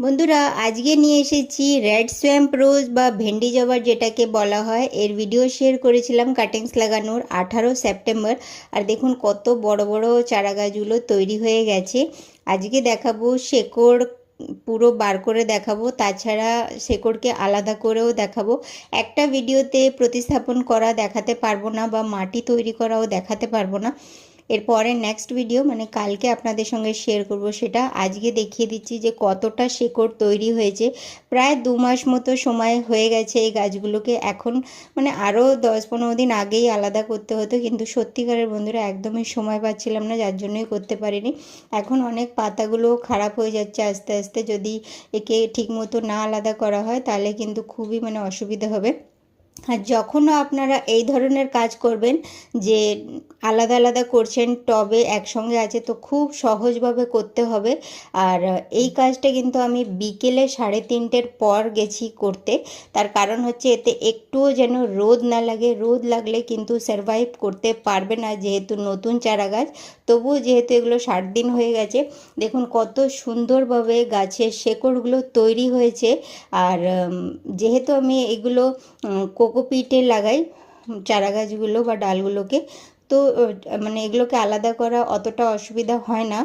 বন্ধুরা, আজকে নিয়ে এসেছি রেড সোয়াম্প রোজ বা ভেন্ডি জবার যেটাকে বলা হয়। এর ভিডিও শেয়ার করেছিলাম কাটিংস লাগানোর আঠারো সেপ্টেম্বর। আর দেখুন কত বড় বড় চারা গাছগুলো তৈরি হয়ে গেছে। আজকে দেখাবো শেকড়, পুরো বার করে দেখাবো। তাছাড়া শেকড়কে আলাদা করেও দেখাবো। একটা ভিডিওতে প্রতিস্থাপন করা দেখাতে পারব না বা মাটি তৈরি করাও দেখাতে পারব না। এরপরে নেক্সট ভিডিও মানে কালকে আপনাদের সঙ্গে শেয়ার করব সেটা। আজকে দেখিয়ে দিচ্ছি যে কতটা শেকড় তৈরি হয়েছে। প্রায় দু মাস মতো সময় হয়ে গেছে এই গাছগুলোকে। এখন মানে আরও দশ পনেরো দিন আগেই আলাদা করতে হতো, কিন্তু সত্যিকারের বন্ধুরা একদমই সময় পাচ্ছিলাম না, যার জন্যই করতে পারিনি। এখন অনেক পাতাগুলো খারাপ হয়ে যাচ্ছে আস্তে আস্তে। যদি একে ঠিকমতো না আলাদা করা হয়, তাহলে কিন্তু খুবই মানে অসুবিধা হবে। আর যখনও আপনারা এই ধরনের কাজ করবেন যে আলাদা আলাদা করছেন, টবে একসঙ্গে আছে, তো খুব সহজভাবে করতে হবে। আর এই কাজটা কিন্তু আমি বিকেলে সাড়ে তিনটের পর গেছি করতে। তার কারণ হচ্ছে এতে একটুও যেন রোদ না লাগে। রোদ লাগলে কিন্তু সারভাইভ করতে পারবে না যেহেতু নতুন চারা গাছ। তবুও যেহেতু এগুলো ষাট দিন হয়ে গেছে, দেখুন কত সুন্দরভাবে গাছের শেকড়গুলো তৈরি হয়েছে। আর যেহেতু আমি এগুলো কোকোপিটে লাগাই চারা গাছগুলো বা ডালগুলোকে। তো মানে এগুলোকে আলাদা করা অতটা অসুবিধা হয় না।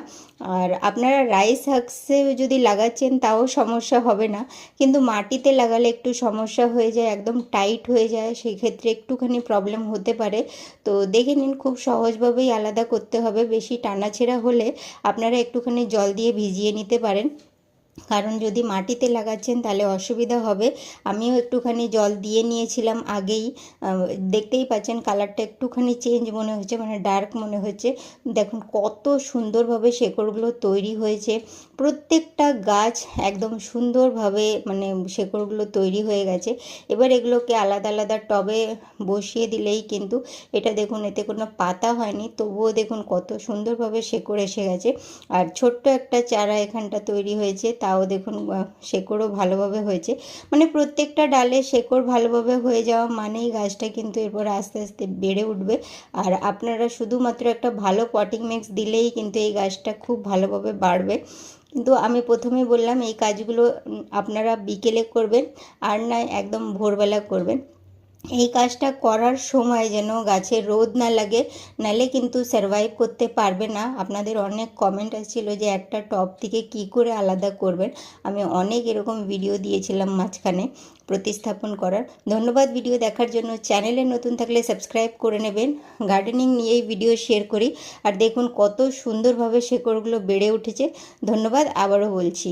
আর আপনারা রাইস হাক্সে যদি লাগাচ্ছেন তাও সমস্যা হবে না। কিন্তু মাটিতে লাগালে একটু সমস্যা হয়ে যায়, একদম টাইট হয়ে যায়, সেক্ষেত্রে একটুখানি প্রবলেম হতে পারে। তো দেখে নিন, খুব সহজভাবেই আলাদা করতে হবে। বেশি টানাছেড়া হলে আপনারা একটুখানি জল দিয়ে ভিজিয়ে নিতে পারেন। কারণ যদি মাটিতে লাগাচ্ছেন তাহলে অসুবিধা হবে। আমিও একটুখানি জল দিয়ে নিয়েছিলাম আগেই। দেখতেই পাচ্ছেন কালারটা একটুখানি চেঞ্জ মনে হচ্ছে মানে ডার্ক মনে হচ্ছে। দেখুন কত সুন্দরভাবে শেকড়গুলো তৈরি হয়েছে। প্রত্যেকটা গাছ একদম সুন্দরভাবে মানে শেকড়গুলো তৈরি হয়ে গেছে। এবার এগুলোকে আলাদা আলাদা টবে বসিয়ে দিলেই কিন্তু এটা দেখুন, এতে কোনো পাতা হয়নি। তবুও দেখুন কত সুন্দরভাবে শেকড় এসে গেছে। আর ছোট্ট একটা চারা এখানটা তৈরি হয়েছে। তাও দেখুন শেকড়ও ভালোভাবে হয়েছে। মানে প্রত্যেকটা ডালে শেকড় ভালোভাবে হয়ে যাওয়া মানেই গাছটা কিন্তু এরপর আস্তে আস্তে বেড়ে উঠবে। আর আপনারা শুধুমাত্র একটা ভালো পটিং মিক্স দিলেই কিন্তু এই গাছটা খুব ভালোভাবে বাড়বে। কিন্তু আমি প্রথমে বললাম, এই কাজগুলো আপনারা বিকেলে করবেন, আর নয় একদম ভোরবেলা করবেন। এই কাজটা করার সময় যেন গাছে রোদ না লাগে, নালে কিন্তু সারভাইভ করতে পারবে না। আপনাদের অনেক কমেন্ট আসছিল যে একটা টপ থেকে কি করে আলাদা করবেন। আমি অনেক এরকম ভিডিও দিয়েছিলাম মাঝখানে প্রতিস্থাপন করার। ধন্যবাদ ভিডিও দেখার জন্য। চ্যানেলে নতুন থাকলে সাবস্ক্রাইব করে নেবেন। গার্ডেনিং নিয়েই ভিডিও শেয়ার করি। আর দেখুন কত সুন্দরভাবে শেকড়গুলো বেড়ে উঠেছে। ধন্যবাদ, আবারও বলছি।